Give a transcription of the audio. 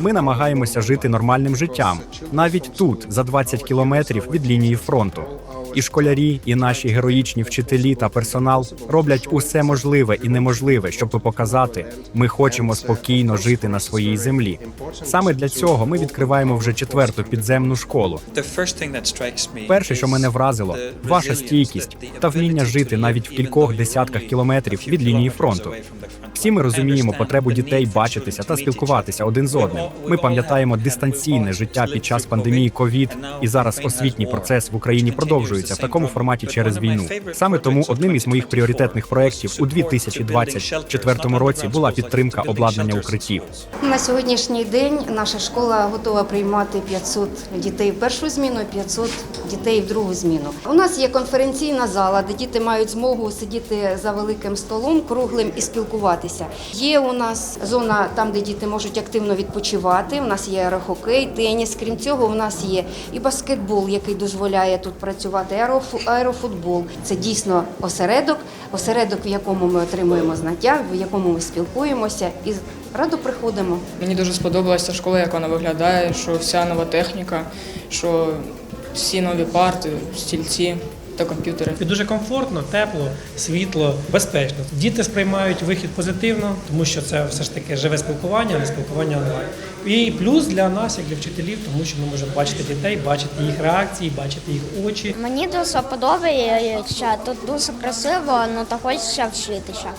Ми намагаємося жити нормальним життям, навіть тут, за 20 кілометрів від лінії фронту. І школярі, і наші героїчні вчителі та персонал роблять усе можливе і неможливе, щоб показати, ми хочемо спокійно жити на своїй землі. Саме для цього ми відкриваємо вже четверту підземну школу. Перше, що мене вразило, ваша стійкість та вміння жити навіть в кількох десятках кілометрів від лінії фронту. Всі ми розуміємо потребу дітей бачитися та спілкуватися один з одним. Ми пам'ятаємо дистанційне життя під час пандемії ковід, і зараз освітній процес в Україні продовжується в такому форматі через війну. Саме тому одним із моїх пріоритетних проєктів у 2024 році була підтримка обладнання укриттів. На сьогоднішній день наша школа готова приймати 500 дітей в першу зміну, 500 дітей в другу зміну. У нас є конференційна зала, де діти мають змогу сидіти за великим столом круглим і спілкуватися. Є у нас зона там, де діти можуть активно відпочивати. У нас є аерохокей, теніс. Крім цього, у нас є і баскетбол, який дозволяє тут працювати. Аерофу- Аерофутбол це дійсно осередок, осередок, в якому ми отримуємо знаття, в якому ми спілкуємося і радо приходимо. Мені дуже сподобалася школа, як вона виглядає, що вся нова техніка, що всі нові парти, стільці та комп'ютери. І дуже комфортно, тепло, світло, безпечно. Діти сприймають вихід позитивно, тому що це все ж таки живе спілкування, а не спілкування онлайн. І плюс для нас, як для вчителів, тому що ми можемо бачити дітей, бачити їх реакції, бачити їх очі. Мені дуже подобається, тут дуже красиво, ну та хочеться вчитися.